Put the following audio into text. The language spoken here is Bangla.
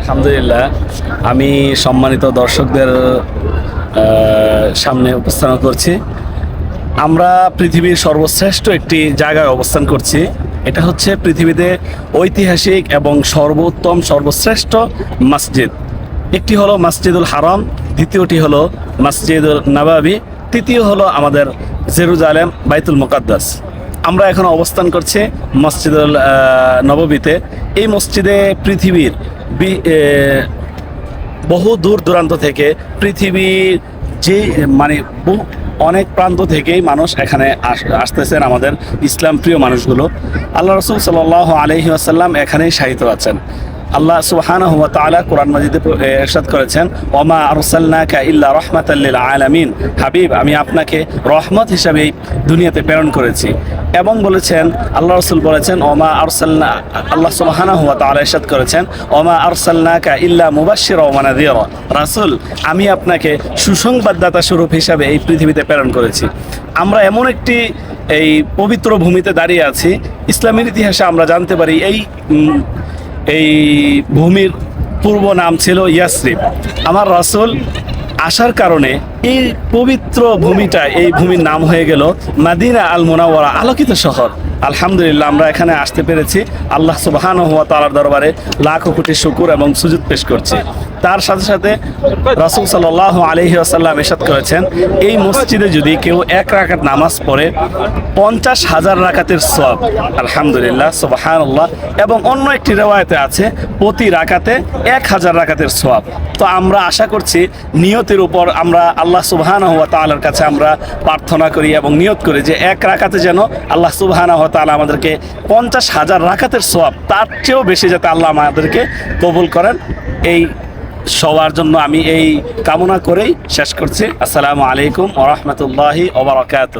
আলহামদুলিল্লাহ, আমি সম্মানিত দর্শকদের সামনে উপস্থাপন করছি। আমরা পৃথিবীর সর্বশ্রেষ্ঠ একটি জায়গায় অবস্থান করছি। এটা হচ্ছে পৃথিবীতে ঐতিহাসিক এবং সর্বোত্তম, সর্বশ্রেষ্ঠ মসজিদ। একটি হলো মসজিদুল হারাম, দ্বিতীয়টি হলো মসজিদুল নবাবি, তৃতীয় হলো আমাদের জেরুজালেম বাইতুল মুকাদ্দাস। আমরা এখন অবস্থান করছি মসজিদুল নববীতে। এই মসজিদে পৃথিবীর বহু দূর দূরান্ত থেকে পৃথিবীর যে মানে বহু, অনেক প্রান্ত থেকেই মানুষ এখানে আস- আসতেছেন আমাদের ইসলাম প্রিয় মানুষগুলো। আল্লাহ রসুল সাল আলহি আসাল্লাম এখানেই সাহিত্য আছেন। আল্লাহ সুবহানাহু ওয়া তাআলা কোরআন মাজিদে প্র- এ, ইরশাদ করেছেন ওমা আরসালনাকা ইল্লা রাহমাতাল লিল আলামিন। হাবিব আমি আপনাকে রহমত হিসাবেই দুনিয়াতে প্রেরণ করেছি। এবং বলেছেন আল্লাহ রসুল বলেছেন ওমা আরসালনা আল্লাহ সুবহানাহু ওয়া তাআলা ইরশাদ করেছেন ওমা আরসালনাকা ইল্লা মুবাশশিরা ওয়া নাযীরা। রাসূল আমি আপনাকে সুসংবাদদাতা স্বরূপ হিসাবে এই পৃথিবীতে প্রেরণ করেছি। আমরা এমন একটি এই পবিত্র ভূমিতে দাঁড়িয়ে আছি ইসলামের ইতিহাসে আমরা জানতে পারি এই এই ভূমির পূর্ব নাম ছিল ইয়াসরিব। আমার রসুল আসার কারণে এই পবিত্র ভূমিটা, এই ভূমির নাম হয়ে গেল মাদিনা আল মোনাওয়ারা আলোকিত শহর। আলহামদুলিল্লাহ, আমরা এখানে আসতে পেরেছি। আল্লাহ সুবাহান হওয়া তালার দরবারে লাখো কোটি শুকুর এবং সুযোগ পেশ করছি। তার সাথে সাথে রাসুল সাল্লাহ আলহি আসাল্লাম এসাদ করেছেন, এই মসজিদে যদি কেউ এক রাকাত নামাজ পড়ে, পঞ্চাশ হাজার রাকাতের সব আলহামদুলিল্লাহ সুবাহান এবং অন্য একটি রেওয়ায়তে আছে, প্রতি রাকাতে এক হাজার রাকাতের সওয়াব। তো আমরা আশা করছি নিয়তের উপর আমরা আল্লাহ সুবহানাহু ওয়া তাআলার কাছে আমরা প্রার্থনা করি এবং নিয়ত করি যে এক রাকাতে যেন আল্লাহ সুবহানাহু ওয়া তাআলা আমাদেরকে পঞ্চাশ হাজার রাকাতের সওয়াব, তার চেয়েও বেশি যাতে আল্লাহ আমাদেরকে কবুল করেন, এই সবার জন্য আমি এই কামনা করেই শেষ করছি। আসসালামু আলাইকুম ওরহমতুল্লাহি ওবরাকাত